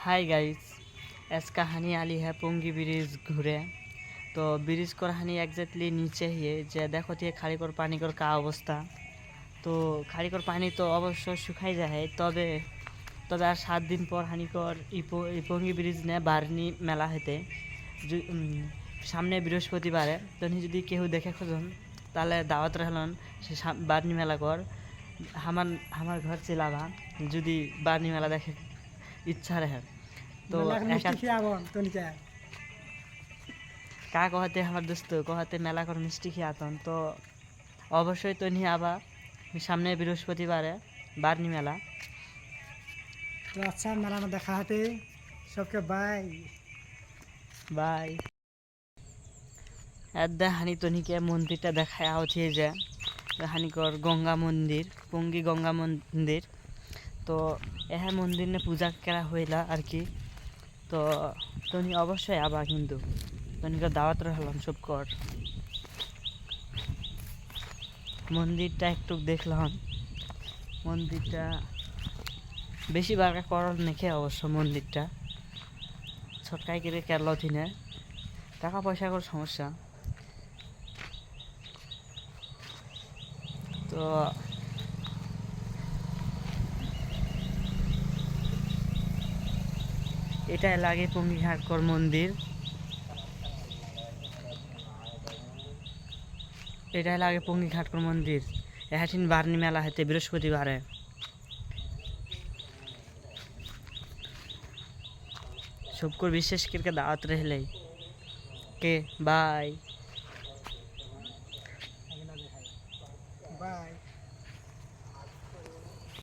Hi guys आज कहानी आली है पुंगी ब्रिज घूरे तो ब्रिज कर हानि एग्जैक्टली नीचे ही है যে দেখো দিয়ে খাড়িকর পানিকর কা অবস্থা তো খাড়িকর পানি তো অবশ্য শুকাই যায় তবে তবে আর সাত দিন পর হানিকর ইপো ইপঙ্গি ব্রিজ নে বার্নি মেলা হতে যু- উম, সামনে বৃহস্পতিবারে তখন যদি কেউ দেখে খোঁজন তাহলে দাওয়াত রহলন সে সাম- বার্নি মেলা কর আমার আমার ঘর চিলাবা যদি বার্নি মেলা দেখে ইচ্ছা রহে তো মেলার মিষ্টি একা- খিয়াব তনিকা কা কহাতে আমার দোস্ত কহাতে মেলা কর মিষ্টি খেয়াতন তো অবশ্যই তো নিয়ে আবার সামনে বৃহস্পতিবারে বার্নি মেলা তো আচ্ছা মেলা में দেখা হতে सबके बाय বাই এদা হানি তনিকে মন্দিরটা দেখায় হচ্ছে যে হানিকর গঙ্গা মন্দির পঙ্গি গঙ্গা মন্দির তো এহ মন্দির নে পূজা করা হইলা আর কি। তো, তনি অবশ্যই আবার কিন্তু। তনিকে দাওয়াত রাখলাম সব কর মন্দিরটা একটু দেখলাম মন্দিরটা বেশি বারকা করল নেখে অবশ্য মন্দিরটা ছটকাই করে কেরলা থিনে টাকা পয়সা করে সমস্যা। তো এটা লাগে পঙ্গিহাটকর মন্দির এটা লাগে পঙ্গিঘাটকর মন্দির এহাটিন বার্নি মেলা হতে বৃহস্পতিবারে। সবকর বিশেষ করকে দাওয়াত রহলে কে? বাই। বাই।